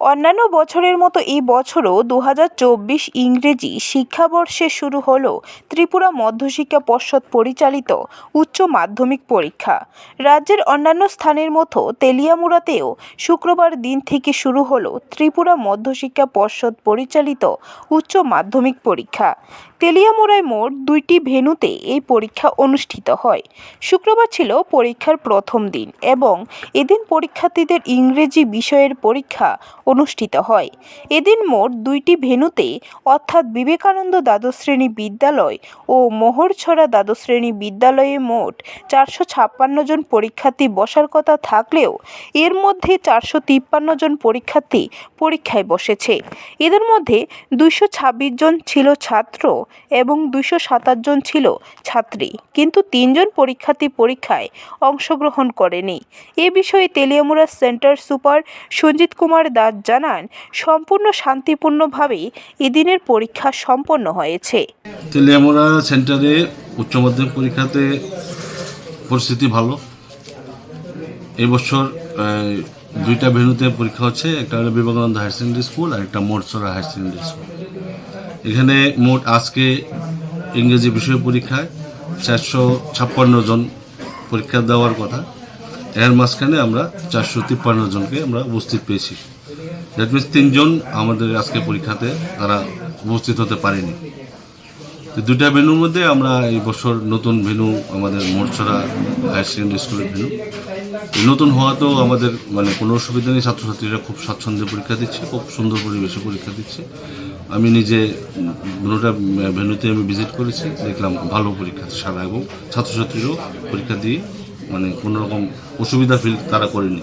অন্যান্য বছরের মতো এই বছরও দু হাজার চব্বিশ ইংরেজি শিক্ষাবর্ষে শুরু হল ত্রিপুরা মধ্যশিক্ষা পর্ষদ পরিচালিত উচ্চ মাধ্যমিক পরীক্ষা। রাজ্যের অন্যান্য স্থানের মতো তেলিয়ামুড়াতেও শুক্রবার দিন থেকে শুরু হলো ত্রিপুরা মধ্যশিক্ষা পর্ষদ পরিচালিত উচ্চ মাধ্যমিক পরীক্ষা। তেলিয়ামুড়ায় মোট দুইটি ভেন্যুতে এই পরীক্ষা অনুষ্ঠিত হয়। শুক্রবার ছিল পরীক্ষার প্রথম দিন এবং এদিন পরীক্ষার্থীদের ইংরেজি বিষয়ের পরীক্ষা অনুষ্ঠিত হয়। এদিন মোট দুইটি ভেন্যুতে অর্থাৎ বিবেকানন্দ দ্বাদশ শ্রেণি বিদ্যালয় ও মোহরছড়া দ্বাদশ শ্রেণি বিদ্যালয়ে মোট চারশো ছাপ্পান্ন জন পরীক্ষার্থী বসার কথা থাকলেও এর মধ্যে চারশো তিপ্পান্ন জন পরীক্ষার্থী পরীক্ষায় বসেছে। এদের মধ্যে দুইশো ছাব্বিশ জন ছিল ছাত্র এবং দুইশো সাতাশ জন ছিল ছাত্রী। কিন্তু তিনজন পরীক্ষার্থী পরীক্ষায় অংশগ্রহণ করেনি। এ বিষয়ে তেলিয়ামুড়া সেন্টার সুপার সঞ্জিত কুমার দাস জানান, সম্পূর্ণ শান্তিপূর্ণভাবে এদিনের পরীক্ষা সম্পন্ন হয়েছে। তেলিয়ামোড়া সেন্টারে উচ্চ মাধ্যমিক পরীক্ষাতে পরিস্থিতি ভালো। এবছর দুইটা ভেন্যুতে পরীক্ষা হচ্ছে, একটা হলো বিবেকানন্দ হায়ার সেকেন্ডারি স্কুল আর একটা মোটসরা হায়ার সেকেন্ডারি স্কুল। এখানে মোট আজকে ইংরেজি বিষয় পরীক্ষায় চারশো ছাপ্পান্ন জন পরীক্ষা দেওয়ার কথা। এর মাঝখানে আমরা চারশো তিপ্পান্ন জনকে আমরা উপস্থিত পেয়েছি। দ্যাট মিনস তিনজন আমাদের আজকে পরীক্ষাতে তারা উপস্থিত হতে পারেনি। তো দুইটা ভেন্যুর মধ্যে আমরা এই বছর নতুন ভেন্যু আমাদের মোরছড়া হায়ার সেকেন্ডারি স্কুলের ভেন্যু নতুন হওয়াতেও আমাদের মানে কোনো অসুবিধা নেই, ছাত্রছাত্রীরা খুব স্বাচ্ছন্দ্যে পরীক্ষা দিচ্ছে, খুব সুন্দর পরিবেশে পরীক্ষা দিচ্ছে। আমি নিজে দুটা ভেন্যুতে আমি ভিজিট করেছি, দেখলাম ভালো পরীক্ষা, সারা এবং ছাত্রছাত্রীরাও পরীক্ষা দিয়ে মানে কোনোরকম অসুবিধা ফিল তারা করেনি।